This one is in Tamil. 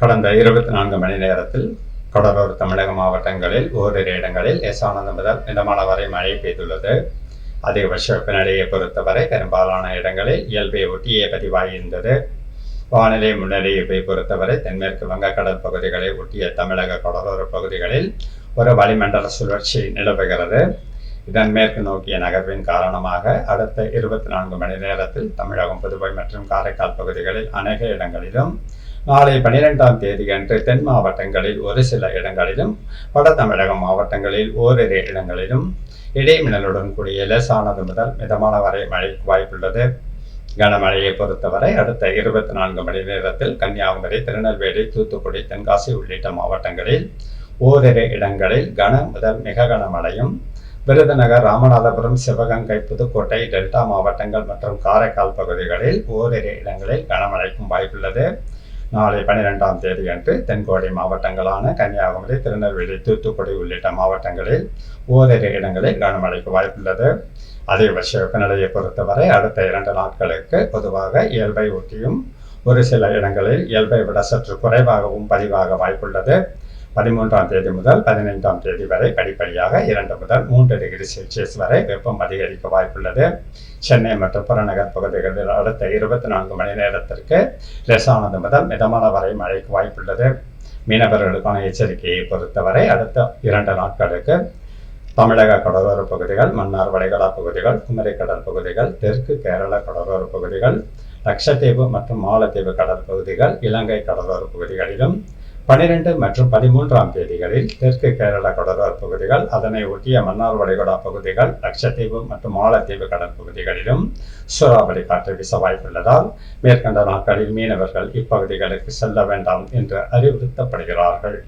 கடந்த இருபத்தி நான்கு மணி நேரத்தில் கடலூர் தமிழக மாவட்டங்களில் ஓரிரு இடங்களில் லேசானது முதல் மிதமான வரை மழை பெய்துள்ளது. அதிகபட்ச வெப்பநிலையை பொறுத்தவரை பெரும்பாலான இடங்களில் இயல்பை ஒட்டியே பதிவாகியிருந்தது. வானிலை முன்னறிவிப்பை பொறுத்தவரை தென்மேற்கு வங்கக்கடல் பகுதிகளை ஒட்டிய தமிழக கடலோர பகுதிகளில் ஒரு வளிமண்டல சுழற்சி நிலவுகிறது. இதன் மேற்கு நோக்கிய நகர்வின் காரணமாக அடுத்த இருபத்தி நான்கு மணி நேரத்தில் தமிழகம் புதுவை மற்றும் காரைக்கால் பகுதிகளில் அநேக இடங்களிலும் நாளை பனிரெண்டாம் தேதியன்று தென் மாவட்டங்களில் ஒரு சில இடங்களிலும் வட தமிழக மாவட்டங்களில் ஓரிரு இடங்களிலும் இடைமின்னலுடன் கூடிய லேசானது முதல் மிதமான வரை மழைக்கு வாய்ப்புள்ளது. கனமழையை பொறுத்தவரை அடுத்த இருபத்தி நான்கு மணி நேரத்தில் கன்னியாகுமரி திருநெல்வேலி தூத்துக்குடி தென்காசி உள்ளிட்ட மாவட்டங்களில் ஓரிரு இடங்களில் கன முதல் மிக கனமழையும் விருதுநகர் ராமநாதபுரம் சிவகங்கை புதுக்கோட்டை டெல்டா மாவட்டங்கள் மற்றும் காரைக்கால் பகுதிகளில் ஓரிரு இடங்களில் கனமழைக்கும் வாய்ப்புள்ளது. நாளை பனிரெண்டாம் தேதியன்று தென்கோடி மாவட்டங்களான கன்னியாகுமரி திருநெல்வேலி தூத்துக்குடி உள்ளிட்ட மாவட்டங்களில் ஓரிரு இடங்களில் கனமழைக்கு வாய்ப்புள்ளது. அதிகபட்ச வெப்பநிலையை பொறுத்தவரை அடுத்த இரண்டு நாட்களுக்கு பொதுவாக இயல்பை ஒட்டியும் ஒரு சில இடங்களில் இயல்பை விட சற்று குறைவாகவும் பதிவாக வாய்ப்புள்ளது. பதிமூன்றாம் தேதி முதல் பதினைந்தாம் தேதி வரை படிப்படியாக இரண்டு முதல் மூன்று டிகிரி செல்சியஸ் வரை வெப்பம் அதிகரிக்க வாய்ப்புள்ளது. சென்னை மற்றும் புறநகர் பகுதிகளில் அடுத்த இருபத்தி நான்கு மணி நேரத்திற்கு லேசானது முதல் மிதமான வரை மழைக்கு வாய்ப்புள்ளது. மீனவர்களுக்கான எச்சரிக்கையை பொறுத்தவரை அடுத்த இரண்டு நாட்களுக்கு தமிழக கடலோர பகுதிகள் மன்னார் வளைகுடா பகுதிகள் குமரிக்கடல் பகுதிகள் தெற்கு கேரள கடலோர பகுதிகள் லட்சத்தீவு மற்றும் மாலத்தீவு கடற்பகுதிகள் இலங்கை கடலோர பகுதிகளிலும் பனிரெண்டு மற்றும் பதிமூன்றாம் தேதிகளில் தெற்கு கேரள கடலோர பகுதிகள் அதனை ஒட்டிய மன்னார் வளைகுடா பகுதிகள் லட்சத்தீவு மற்றும் மாலத்தீவு கடற்பகுதிகளிலும் சூறாவளி காற்று வீச வாய்ப்புள்ளதால் மேற்கண்ட நாட்களில் மீனவர்கள் இப்பகுதிகளுக்கு செல்ல வேண்டாம் என்று அறிவுறுத்தப்படுகிறார்கள்